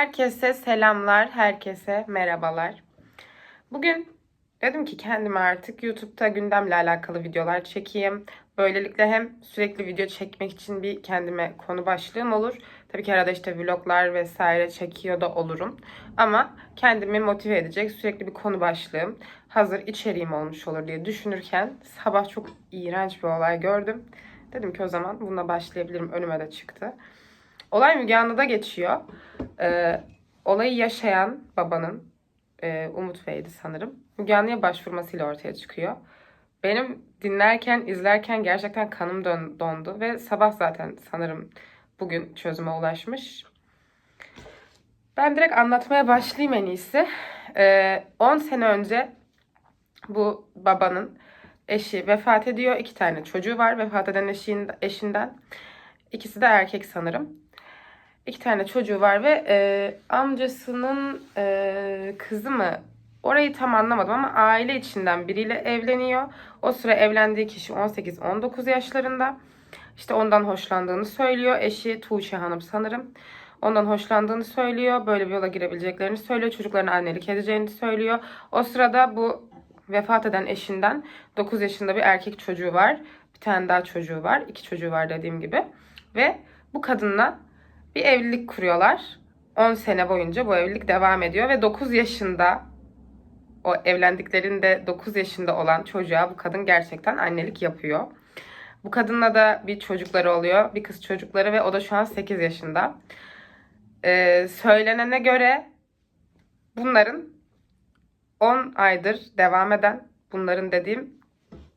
Herkese selamlar, herkese merhabalar. Bugün dedim ki kendime artık YouTube'da gündemle alakalı videolar çekeyim. Böylelikle hem sürekli video çekmek için bir kendime konu başlığım olur. Tabii ki arada işte vloglar vesaire çekiyor da olurum. Ama kendimi motive edecek sürekli bir konu başlığım, hazır içeriğim olmuş olur diye düşünürken sabah çok iğrenç bir olay gördüm. Dedim ki o zaman bununla başlayabilirim. Önüme de çıktı. Olay Müge Anlı'da geçiyor. Ee, olayı yaşayan babanın e, Umut Bey'di sanırım. Müge Anlı'ya başvurmasıyla ortaya çıkıyor. Benim dinlerken, izlerken gerçekten kanım dön- dondu ve sabah zaten sanırım bugün çözüme ulaşmış. Ben direkt anlatmaya başlayayım en iyisi. Ee, 10 sene önce bu babanın eşi vefat ediyor. İki tane çocuğu var vefat eden eşin, eşinden. İkisi de erkek sanırım. İki tane çocuğu var ve e, amcasının e, kızı mı? Orayı tam anlamadım ama aile içinden biriyle evleniyor. O sıra evlendiği kişi 18-19 yaşlarında. İşte ondan hoşlandığını söylüyor. Eşi Tuğçe Hanım sanırım. Ondan hoşlandığını söylüyor. Böyle bir yola girebileceklerini söylüyor. Çocuklarına annelik edeceğini söylüyor. O sırada bu vefat eden eşinden 9 yaşında bir erkek çocuğu var. Bir tane daha çocuğu var. İki çocuğu var dediğim gibi. Ve bu kadınla bir evlilik kuruyorlar. 10 sene boyunca bu evlilik devam ediyor ve 9 yaşında o evlendiklerinde 9 yaşında olan çocuğa bu kadın gerçekten annelik yapıyor. Bu kadınla da bir çocukları oluyor. Bir kız çocukları ve o da şu an 8 yaşında. Ee, söylenene göre bunların 10 aydır devam eden, bunların dediğim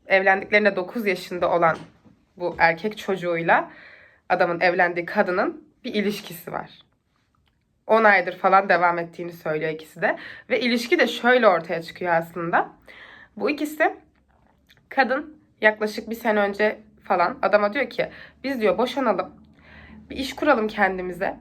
evlendiklerinde 9 yaşında olan bu erkek çocuğuyla adamın evlendiği kadının bir ilişkisi var. 10 aydır falan devam ettiğini söylüyor ikisi de. Ve ilişki de şöyle ortaya çıkıyor aslında. Bu ikisi kadın yaklaşık bir sene önce falan adama diyor ki biz diyor boşanalım. Bir iş kuralım kendimize.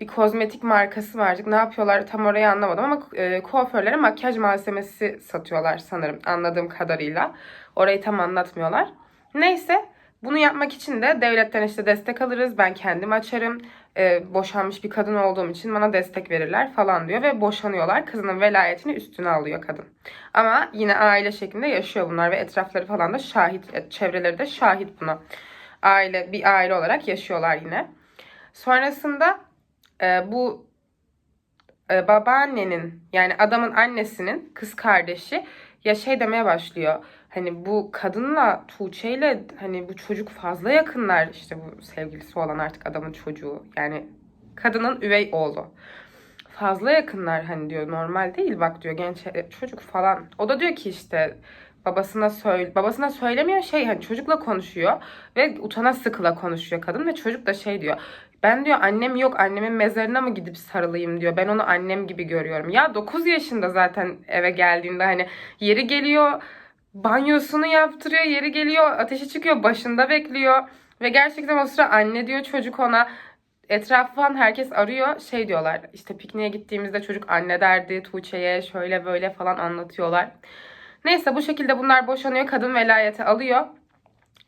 Bir kozmetik markası var. Ne yapıyorlar tam orayı anlamadım ama e, kuaförlere makyaj malzemesi satıyorlar sanırım anladığım kadarıyla. Orayı tam anlatmıyorlar. Neyse bunu yapmak için de devletten işte destek alırız. Ben kendim açarım. Ee, boşanmış bir kadın olduğum için bana destek verirler falan diyor. Ve boşanıyorlar. Kızının velayetini üstüne alıyor kadın. Ama yine aile şeklinde yaşıyor bunlar. Ve etrafları falan da şahit. e, Çevreleri de şahit buna. Aile, bir aile olarak yaşıyorlar yine. Sonrasında e, bu e, babaannenin yani adamın annesinin kız kardeşi ya şey demeye başlıyor. Hani bu kadınla Tuğçe ile hani bu çocuk fazla yakınlar işte bu sevgilisi olan artık adamın çocuğu. Yani kadının üvey oğlu. Fazla yakınlar hani diyor normal değil bak diyor genç e, çocuk falan. O da diyor ki işte babasına söyle babasına söylemiyor şey hani çocukla konuşuyor ve utana sıkıla konuşuyor kadın ve çocuk da şey diyor. Ben diyor annem yok annemin mezarına mı gidip sarılayım diyor. Ben onu annem gibi görüyorum. Ya 9 yaşında zaten eve geldiğinde hani yeri geliyor banyosunu yaptırıyor, yeri geliyor, ateşi çıkıyor, başında bekliyor. Ve gerçekten o sıra anne diyor çocuk ona. Etrafı falan herkes arıyor. Şey diyorlar işte pikniğe gittiğimizde çocuk anne derdi Tuğçe'ye şöyle böyle falan anlatıyorlar. Neyse bu şekilde bunlar boşanıyor. Kadın velayeti alıyor.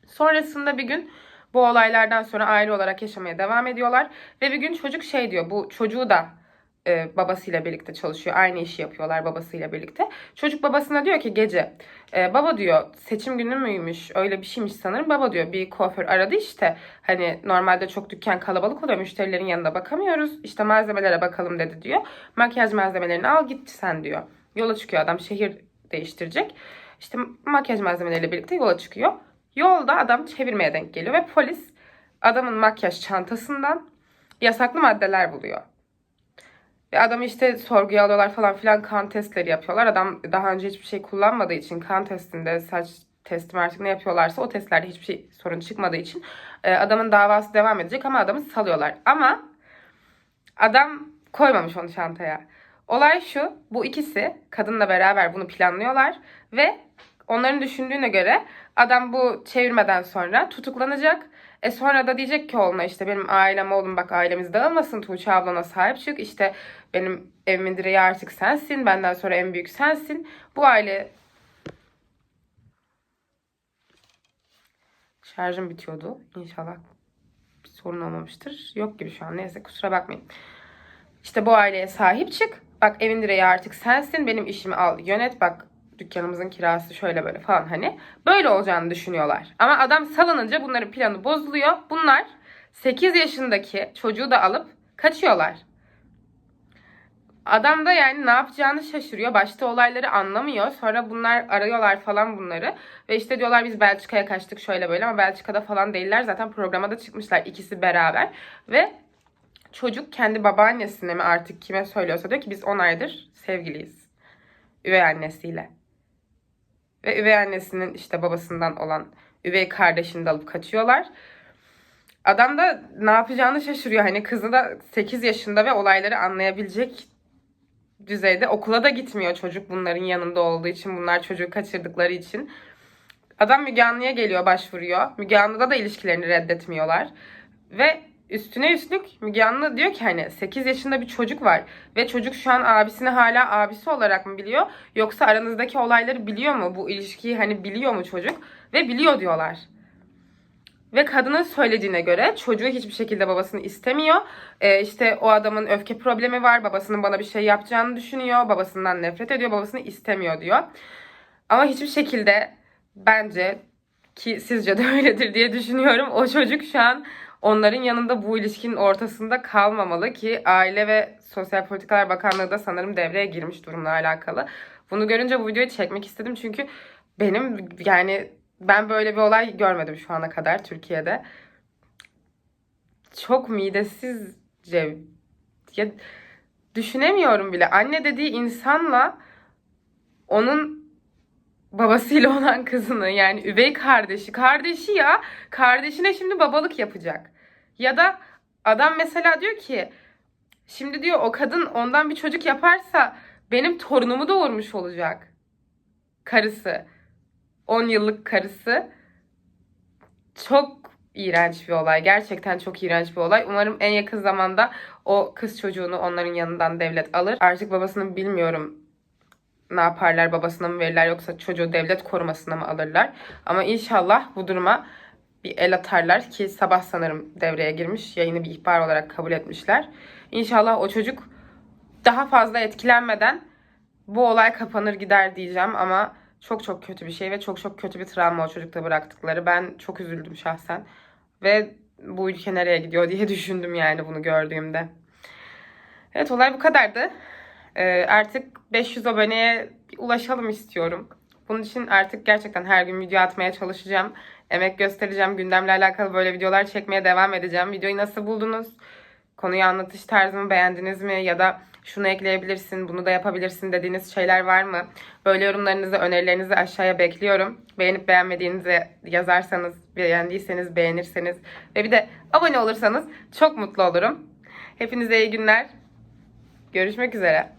Sonrasında bir gün bu olaylardan sonra aile olarak yaşamaya devam ediyorlar. Ve bir gün çocuk şey diyor bu çocuğu da e, babasıyla birlikte çalışıyor. Aynı işi yapıyorlar babasıyla birlikte. Çocuk babasına diyor ki gece e, baba diyor seçim günü müymüş öyle bir şeymiş sanırım. Baba diyor bir kuaför aradı işte hani normalde çok dükkan kalabalık oluyor müşterilerin yanında bakamıyoruz. İşte malzemelere bakalım dedi diyor. Makyaj malzemelerini al git sen diyor. Yola çıkıyor adam şehir değiştirecek. İşte makyaj malzemeleriyle birlikte yola çıkıyor. Yolda adam çevirmeye denk geliyor ve polis adamın makyaj çantasından yasaklı maddeler buluyor. Ve adamı işte sorguya alıyorlar falan filan kan testleri yapıyorlar. Adam daha önce hiçbir şey kullanmadığı için kan testinde saç testi artık ne yapıyorlarsa o testlerde hiçbir şey sorun çıkmadığı için e, adamın davası devam edecek ama adamı salıyorlar. Ama adam koymamış onu çantaya. Olay şu bu ikisi kadınla beraber bunu planlıyorlar ve onların düşündüğüne göre adam bu çevirmeden sonra tutuklanacak. E sonra da diyecek ki oğluna işte benim ailem oğlum bak ailemiz dağılmasın Tuğçe ablana sahip çık. İşte benim evimin direği artık sensin. Benden sonra en büyük sensin. Bu aile şarjım bitiyordu. İnşallah bir sorun olmamıştır. Yok gibi şu an. Neyse kusura bakmayın. İşte bu aileye sahip çık. Bak evin direği artık sensin. Benim işimi al yönet. Bak dükkanımızın kirası şöyle böyle falan hani. Böyle olacağını düşünüyorlar. Ama adam salınınca bunların planı bozuluyor. Bunlar 8 yaşındaki çocuğu da alıp kaçıyorlar. Adam da yani ne yapacağını şaşırıyor. Başta olayları anlamıyor. Sonra bunlar arıyorlar falan bunları. Ve işte diyorlar biz Belçika'ya kaçtık şöyle böyle ama Belçika'da falan değiller. Zaten programa da çıkmışlar ikisi beraber. Ve çocuk kendi babaannesine mi artık kime söylüyorsa diyor ki biz 10 aydır sevgiliyiz. Üvey annesiyle. Ve üvey annesinin işte babasından olan üvey kardeşini de alıp kaçıyorlar. Adam da ne yapacağını şaşırıyor. Hani kızı da 8 yaşında ve olayları anlayabilecek düzeyde okula da gitmiyor çocuk bunların yanında olduğu için. Bunlar çocuğu kaçırdıkları için. Adam Müge Anlı'ya geliyor başvuruyor. Müge Anlı'da da ilişkilerini reddetmiyorlar. Ve üstüne üstlük Müge Anlı diyor ki hani 8 yaşında bir çocuk var. Ve çocuk şu an abisini hala abisi olarak mı biliyor? Yoksa aranızdaki olayları biliyor mu? Bu ilişkiyi hani biliyor mu çocuk? Ve biliyor diyorlar. Ve kadının söylediğine göre çocuğu hiçbir şekilde babasını istemiyor. Ee, işte o adamın öfke problemi var. Babasının bana bir şey yapacağını düşünüyor. Babasından nefret ediyor. Babasını istemiyor diyor. Ama hiçbir şekilde bence ki sizce de öyledir diye düşünüyorum. O çocuk şu an onların yanında bu ilişkinin ortasında kalmamalı ki Aile ve Sosyal Politikalar Bakanlığı da sanırım devreye girmiş durumla alakalı. Bunu görünce bu videoyu çekmek istedim çünkü benim yani ben böyle bir olay görmedim şu ana kadar Türkiye'de. Çok midesizce ya düşünemiyorum bile. Anne dediği insanla onun babasıyla olan kızını yani üvey kardeşi, kardeşi ya kardeşine şimdi babalık yapacak. Ya da adam mesela diyor ki şimdi diyor o kadın ondan bir çocuk yaparsa benim torunumu doğurmuş olacak. Karısı. 10 yıllık karısı. Çok iğrenç bir olay. Gerçekten çok iğrenç bir olay. Umarım en yakın zamanda o kız çocuğunu onların yanından devlet alır. Artık babasını bilmiyorum ne yaparlar babasına mı verirler yoksa çocuğu devlet korumasına mı alırlar. Ama inşallah bu duruma bir el atarlar ki sabah sanırım devreye girmiş. Yayını bir ihbar olarak kabul etmişler. İnşallah o çocuk daha fazla etkilenmeden bu olay kapanır gider diyeceğim ama çok çok kötü bir şey ve çok çok kötü bir travma o çocukta bıraktıkları. Ben çok üzüldüm şahsen. Ve bu ülke nereye gidiyor diye düşündüm yani bunu gördüğümde. Evet olay bu kadardı. Ee, artık 500 aboneye ulaşalım istiyorum. Bunun için artık gerçekten her gün video atmaya çalışacağım. Emek göstereceğim. Gündemle alakalı böyle videolar çekmeye devam edeceğim. Videoyu nasıl buldunuz? Konuyu anlatış tarzımı beğendiniz mi? Ya da şunu ekleyebilirsin, bunu da yapabilirsin dediğiniz şeyler var mı? Böyle yorumlarınızı, önerilerinizi aşağıya bekliyorum. Beğenip beğenmediğinizi yazarsanız, beğendiyseniz, beğenirseniz ve bir de abone olursanız çok mutlu olurum. Hepinize iyi günler. Görüşmek üzere.